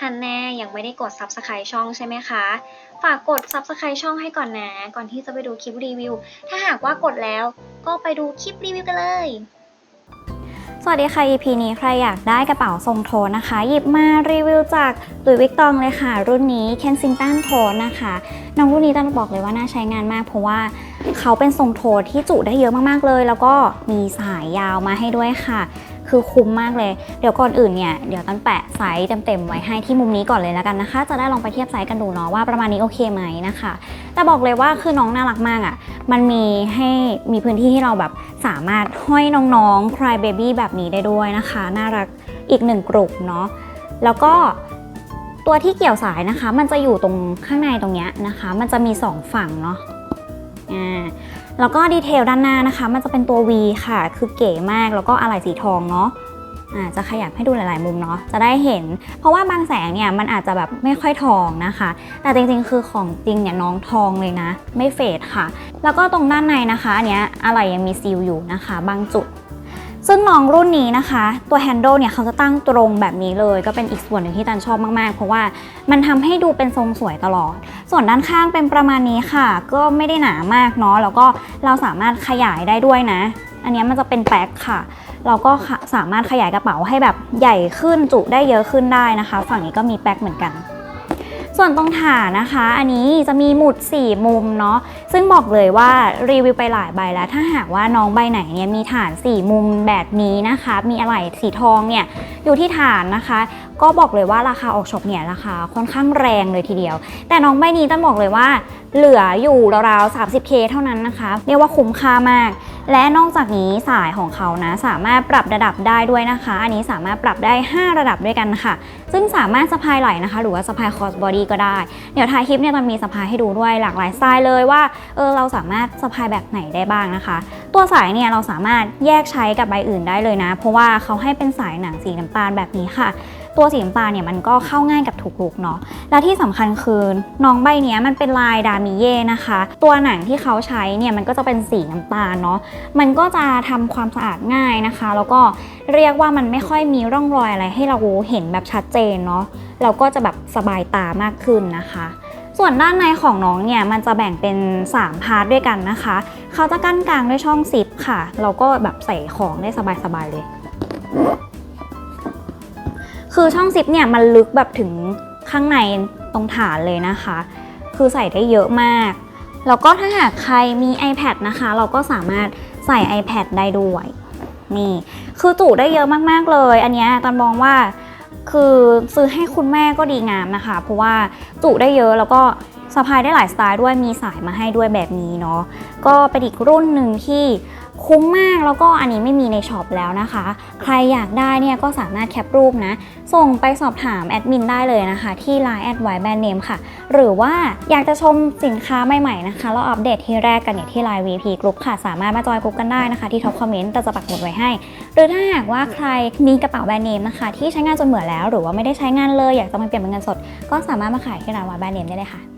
ฮันแน่ยังไม่ได้กด Subscribe ช่องใช่ไหมคะ ฝากกด Subscribe ช่องให้ก่อนนะ ก่อนที่จะไปดูคลิปรีวิว ถ้าหากว่ากดแล้วก็ไปดูคลิปรีวิวกันเลย สวัสดีค่ะ EP นี้ใครอยากได้กระเป๋าทรงโทนนะคะ หยิบมารีวิวจากหลุยวิกตองเลยค่ะ รุ่นนี้ Kensington โทนนะคะ น้องรุ่นนี้ต้องบอกเลยว่าน่าใช้งานมาก เพราะว่าเขาเป็นทรงโทนที่จุได้เยอะมากๆเลย แล้วก็มีสายยาวมาให้ด้วยค่ะ คือคุ้มมากเลย เดี๋ยวก่อนอื่นเนี่ยเดี๋ยวตันแปะไซส์เต็มๆไว้ให้ที่มุมนี้ก่อนเลยแล้วกันนะคะ จะได้ลองไปเทียบไซส์กันดูเนาะว่าประมาณนี้โอเคไหมนะคะ แต่บอกเลยว่าคือน้องน่ารักมากอะ่ะ มันมีให้มีพื้นที่ให้เราแบบสามารถห้อยน้องๆ cry baby แบบนี้ได้ด้วยนะคะ น่ารักอีกหนึ่งกลุ่มเนาะแล้วก็ตัวที่เกี่ยวสายนะคะ มันจะอยู่ตรงข้างในตรงเนี้ยนะคะ มันจะมีสองฝั่งเนาะ อ่าแล้วก็ดีเทลด้านหน้านะคะ มันจะเป็นตัว V ค่ะ คือเก๋มากแล้วก็อะไหล่สีทองเนาะอาจะขยับให้ดูหลาย ๆ มุมเนาะ จะได้เห็น เพราะว่าบางแสงเนี่ยมันอาจจะแบบไม่ค่อยทองนะคะ แต่จริง ๆ คือของจริงเนี่ยน้องทองเลยนะ ไม่เฟดค่ะ แล้วก็ตรงด้านในนะคะ อันเนี้ยอะไรยังมีซีลอยู่นะคะ บางจุด ซึ่งน้องรุ่นนี้นะคะ ตัวแฮนด์ลเนี่ยเขาจะตั้งตรงแบบนี้เลย ก็เป็นอีกส่วนหนึ่งที่ตันชอบมากๆ เพราะว่ามันทำให้ดูเป็นทรงสวยตลอด ส่วนด้านข้างเป็นประมาณนี้ค่ะ ก็ไม่ได้หนามากเนาะแล้วก็เราสามารถขยายได้ด้วยนะ อันนี้มันจะเป็นแป๊กค่ะ เราก็สามารถขยายกระเป๋าให้แบบใหญ่ขึ้นจุได้เยอะขึ้นได้นะคะ ฝั่งนี้ก็มีแป๊กเหมือนกัน ส่วนตรงฐานนะคะ อันนี้จะมีหมุด 4 มุมเนาะซึ่งบอกเลยว่ารีวิวไปหลายใบแล้ว ถ้าหากว่าน้องใบไหนเนี่ยมีฐาน 4 มุมแบบนี้นะคะ มีอะไหล่สีทองเนี่ยอยู่ที่ฐานนะคะ ก็บอกเลยว่าราคาออกช็อปเนี่ยราคาค่อนข้างแรงเลยทีเดียว แต่น้องใบนี้ต้องบอกเลยว่าเหลืออยู่ราวๆ 30k เท่านั้นนะคะ เรียกว่าคุ้มค่ามาก และนอกจากนี้สายของเขานะสามารถปรับระดับได้ด้วยนะคะ อันนี้สามารถปรับได้ 5 ระดับด้วยกันค่ะ ซึ่งสามารถสะพายไหล่นะคะ หรือว่าสะพายคอสบอดี้ก็ได้ เดี๋ยวท้ายคลิปเนี่ยจะมีสะพายให้ดูด้วยหลากหลายสไตล์เลยว่าเออเราสามารถสะพายแบบไหนได้บ้างนะคะ ตัวสายเนี่ยเราสามารถแยกใช้กับใบอื่นได้เลยนะ เพราะว่าเขาให้เป็นสายหนังสีน้ำตาลแบบนี้ค่ะ ตัวสีน้ำตาลเนี่ยมันก็เข้าง่ายกับทุกลุกเนาะและที่สำคัญคือน้องใบเนี้ยมันเป็นลายดามิเย่นะคะ ตัวหนังที่เขาใช้เนี่ยมันก็จะเป็นสีน้ำตาลเนาะมันก็จะทำความสะอาดง่ายนะคะ แล้วก็เรียกว่ามันไม่ค่อยมีร่องรอยอะไรให้เราเห็นแบบชัดเจนเนาะเราก็จะแบบสบายตามากขึ้นนะคะส่วนด้านในของน้องเนี่ยมันจะแบ่งเป็น 3 พาร์ทด้วยกันนะคะ เขาจะกั้นกลางด้วยช่องซิปค่ะ เราก็แบบใส่ของได้สบายๆเลย คือช่องซิปเนี่ยมันลึกแบบถึงข้างในตรงฐานเลยนะคะ คือใส่ได้เยอะมาก แล้วก็ถ้าหากใครมี iPad นะคะ เราก็สามารถใส่ iPad ได้ด้วย นี่ คือจุได้เยอะมากๆเลย อันนี้ตอนมองว่าคือซื้อให้คุณแม่ก็ดีงามนะคะ เพราะว่าจุได้เยอะแล้วก็สะพายได้หลายสไตล์ด้วยมีสายมาให้ด้วยแบบนี้เนาะก็เป็นอีกรุ่นหนึ่งที่ คุ้มมากแล้วก็อันนี้ไม่มีในช็อปแล้วนะคะ ใครอยากได้เนี่ยก็สามารถแคปรูปนะ ส่งไปสอบถามแอดมินได้เลยนะคะ ที่ Line แอดไวแบรนด์เนมค่ะ หรือว่าอยากจะชมสินค้าใหม่ๆนะคะ เราอัปเดตที่แรกกันเนี่ยที่ Line VP Group ค่ะ สามารถมาจอยกลุ่มกันได้นะคะ ที่ท็อปคอมเมนต์แต่จะปักหมุดไว้ให้ หรือถ้าหากว่าใครมีกระเป๋าแบรนด์เนมนะคะที่ใช้งานจนเบื่อแล้ว หรือว่าไม่ได้ใช้งานเลย อยากจะมาเปลี่ยนเป็นเงินสด ก็สามารถมาขายที่ร้านวแบรนด์เนมได้เลยค่ะ